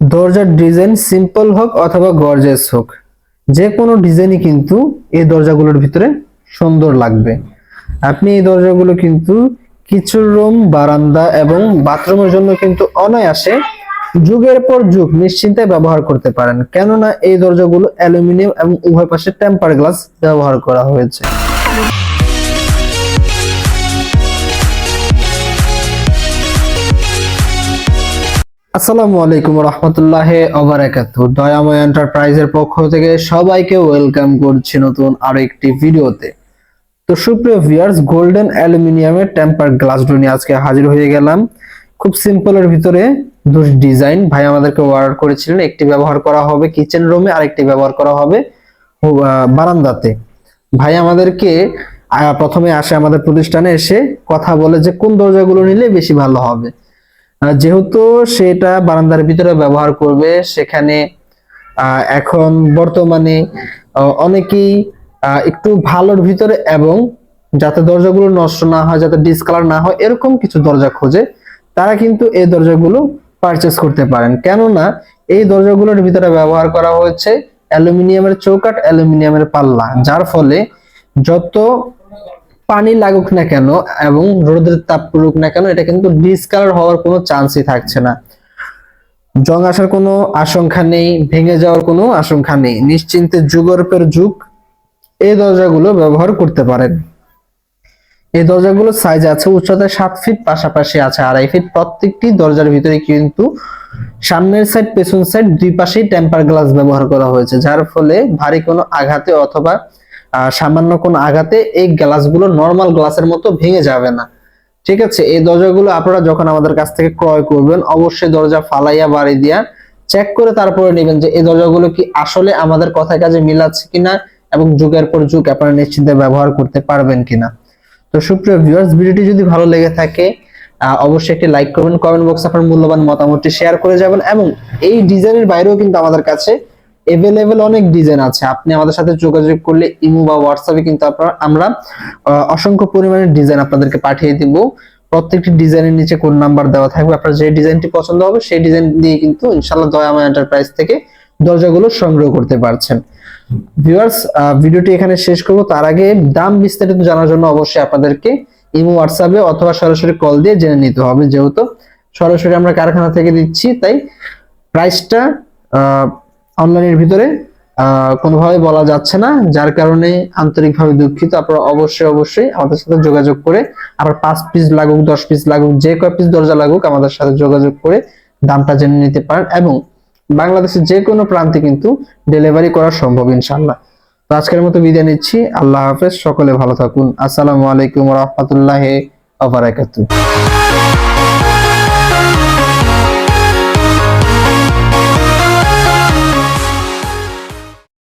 দরজার design simple হোক অথবা গর্জেস হোক যে কোনো ডিজাইনই কিন্তু এই দরজাগুলোর ভিতরে সুন্দর লাগবে। আপনি এই দরজাগুলো কিন্তু কিছু রুম, বারান্দা এবং বাথরুমের জন্য কিন্তু অনায়াসে যুগের পর যুগ নিশ্চিন্তে ব্যবহার করতে পারেন। কেননা এই দরজাগুলো অ্যালুমিনিয়াম এবং উভয় পাশে টেম্পার গ্লাস ব্যবহার করা হয়েছে। আসসালামু আলাইকুম রহমতুল্লাহ ওবারাকাত দয়াময় এন্টারপ্রাইজের পক্ষ থেকে সবাইকে ওয়েলকাম করছি নতুন আরও একটি ভিডিওতে। তো সুপ্রিয় ভিউয়ার্স, গোল্ডেন অ্যালুমিনিয়ামের টেম্পার গ্লাস ডোর নিয়ে আজকে হাজির হয়ে গেলাম। খুব সিম্পলের ভিতরে দুটি ডিজাইন। ভাই আমাদেরকে অর্ডার করেছিলেন, একটি ব্যবহার করা হবে কিচেন রুমে আরেকটি ব্যবহার করা হবে বারান্দাতে। ভাই আমাদেরকে প্রথমে আসে আমাদের প্রতিষ্ঠানে এসে কথা বলে যে কোন দরজাগুলো নিলে বেশি ভালো হবে। যেহেতু সেটা বারান্দার ভিতরে ব্যবহার করবে, সেখানে এখন বর্তমানে অনেকেই একটু ভালোর ভিতরে এবং যাতে দরজাগুলো নষ্ট না হয়, যাতে ডিসকালার না হয়, এরকম কিছু দরজা খোঁজে, তারা কিন্তু এই দরজাগুলো পারচেস করতে পারেন। কেননা, এই দরজাগুলোর ভিতরে ব্যবহার করা হয়েছে অ্যালুমিনিয়ামের চৌকাট অ্যালুমিনিয়ামের পাল্লা, যার ফলে যত পানি লাগুক না কেন এবং রোদের তাপ পড়ুক না কেন, এটা কিন্তু ডিসকালার হওয়ার কোনো চান্সই থাকছে না। জং আসার কোনো আশঙ্কা নেই, ভেঙে যাওয়ার কোনো আশঙ্কা নেই। নিশ্চিন্তে যুগের যুগ, এই দরজাগুলো ব্যবহার করতে পারেন। এই দরজাগুলো সাইজ আছে উচ্চতা সাত ফিট পাশাপাশি আছে আড়াই ফিট প্রত্যেকটি দরজার ভিতরে কিন্তু সামনের সাইড পেছন সাইড দুই পাশেই টেম্পার গ্লাস ব্যবহার করা হয়েছে, যার ফলে ভারী কোনো আঘাতে অথবা সামান্য কোনো আঘাতে এই গ্লাসগুলো নর্মাল গ্লাসের মতো ভেঙে যাবে না। ঠিক আছে? এই দরজাগুলো আপনারা যখন আমাদের কাছ থেকে ক্রয় করবেন, অবশ্যই দরজা ফালাইয়া বাড়ি দিয়া চেক করে তারপরে নেবেন যে এই দরজাগুলো কি আসলে আমাদের কথায় কাজে মিলাচ্ছে কিনা এবং যুগের পর যুগ আপনারা নিশ্চিন্তে ব্যবহার করতে পারবেন কিনা। তো সুপ্রিয় ভিউয়ার্স ভিডিওটি যদি ভালো লেগে থাকে অবশ্যই একটি লাইক করবেন কমেন্ট বক্সে আপনার মূল্যবান মতামতটি শেয়ার করে যাবেন এবং এই ডিজাইনের বাইরেও কিন্তু আমাদের কাছে এভেলেবেল অনেক ডিজাইন আছে। আপনি আমাদের সাথে যোগাযোগ করলে ইমো বা হোয়াটসঅ্যাপে কিন্তু আমরা অসংখ্য পরিমাণে ডিজাইন আপনাদেরকে পাঠিয়ে দিব। প্রত্যেকটি ডিজাইনের নিচে কোন নাম্বার দেওয়া থাকবে, আপনার যে ডিজাইনটি পছন্দ হবে, সেই ডিজাইন দিয়ে কিন্তু ইনশাআল্লাহ দয়াময় এন্টারপ্রাইজ থেকে দরজাগুলো সংগ্রহ করতে পারছেন। ভিউয়ার্স ভিডিওটি এখানে শেষ করব। তার আগে দাম বিস্তারিত জানার জন্য অবশ্যই আপনাদেরকে ইমো হোয়াটসঅ্যাপে অথবা সরাসরি কল দিয়ে জেনে নিতে হবে। যেহেতু সরাসরি আমরা কারখানা থেকে দিচ্ছি, তাই প্রাইসটা অনলাইনের ভিতরে কোনোভাবে বলা যাচ্ছে না, যার কারণে আন্তরিকভাবে দুঃখিত। আপনারা অবশ্যই অবশ্যই আমাদের সাথে যোগাযোগ করে আবার পাঁচ পিস লাগুক, দশ পিস লাগুক, যে কয় পিস দরজা লাগুক, আমাদের সাথে যোগাযোগ করে দামটা জেনে নিতে পারেন এবং বাংলাদেশের যে কোনো প্রান্তে কিন্তু ডেলিভারি করা সম্ভব ইনশাল্লাহ তো আজকের মতো বিদায় নিচ্ছি। আল্লাহ হাফেজ। সকলে ভালো থাকুন। আসসালামু আলাইকুম রহমতুল্লাহ আবরাকাতু